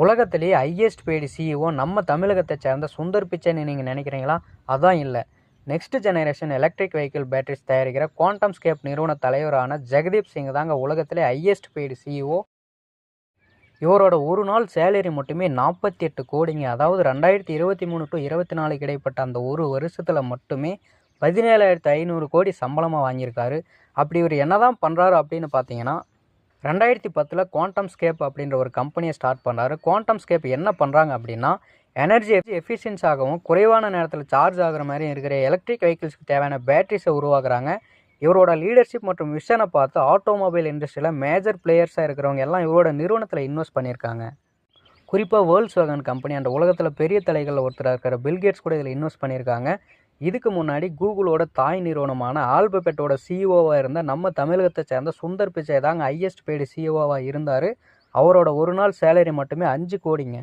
உலகத்திலேயே highest paid CEO நம்ம தமிழகத்தை சேர்ந்த சுந்தர் பிச்சைன்னு நீங்கள் நினைக்கிறீங்களா? அதான் இல்லை. Next generation electric vehicle batteries தயாரிக்கிற குவாண்டம் ஸ்கேப் நிறுவன தலைவரான ஜெகதீப் சிங் தாங்க உலகத்திலே ஹையஸ்ட் பெய்டு சிஇஓ இவரோட ஒரு நாள் சேலரி மட்டுமே நாற்பத்தி எட்டு கோடிங்க. அதாவது ரெண்டாயிரத்தி இருபத்தி மூணு டு இருபத்தி நாலுக்கு இடைப்பட்ட அந்த ஒரு வருஷத்தில் மட்டுமே பதினேழாயிரத்து ஐநூறு கோடி சம்பளமாக வாங்கியிருக்காரு. அப்படி இவர் என்ன தான் பண்ணுறாரு அப்படின்னு பார்த்தீங்கன்னா ரெண்டாயிரத்தி பத்தில் குவாண்டம் ஸ்கேப் அப்படின்ற ஒரு கம்பெனியை ஸ்டார்ட் பண்ணாரு. குவாண்டம் ஸ்கேப் என்ன பண்ணுறாங்க அப்படின்னா எனர்ஜி எஃபிஷியன்ஸாகவும் குறைவான நேரத்தில் சார்ஜ் ஆகுற மாதிரி இருக்கிற எலக்ட்ரிக் வெஹிக்கிள்ஸ்க்கு தேவையான பேட்டரிஸை உருவாக்குறாங்க. இவரோட லீடர்ஷிப் மற்றும் விஷனை பார்த்து ஆட்டோமொபைல் இண்டஸ்ட்ரியில் மேஜர் பிளேயர்ஸாக இருக்கிறவங்க எல்லாம் இவரோட நிறுவனத்தில் இன்வெஸ்ட் பண்ணியிருக்காங்க. குறிப்பாக வேர்ல்ட்ஸ் வேகன் கம்பெனி அந்த உலகத்தில் பெரிய தலைகளில் ஒருத்தராக இருக்கிற பில்கேட்ஸ் கூட இதில் இன்வெஸ்ட் பண்ணியிருக்காங்க. இதுக்கு முன்னாடி கூகுளோட தாய் நிறுவனமான ஆல்பபெட்டோட சிஇஓவாக இருந்த நம்ம தமிழகத்தை சேர்ந்த சுந்தர் பிச்சை தாங்க ஹையஸ்ட் பெய்டு சிஇஓவாக இருந்தார். அவரோட ஒரு நாள் சேலரி மட்டுமே அஞ்சு கோடிங்க.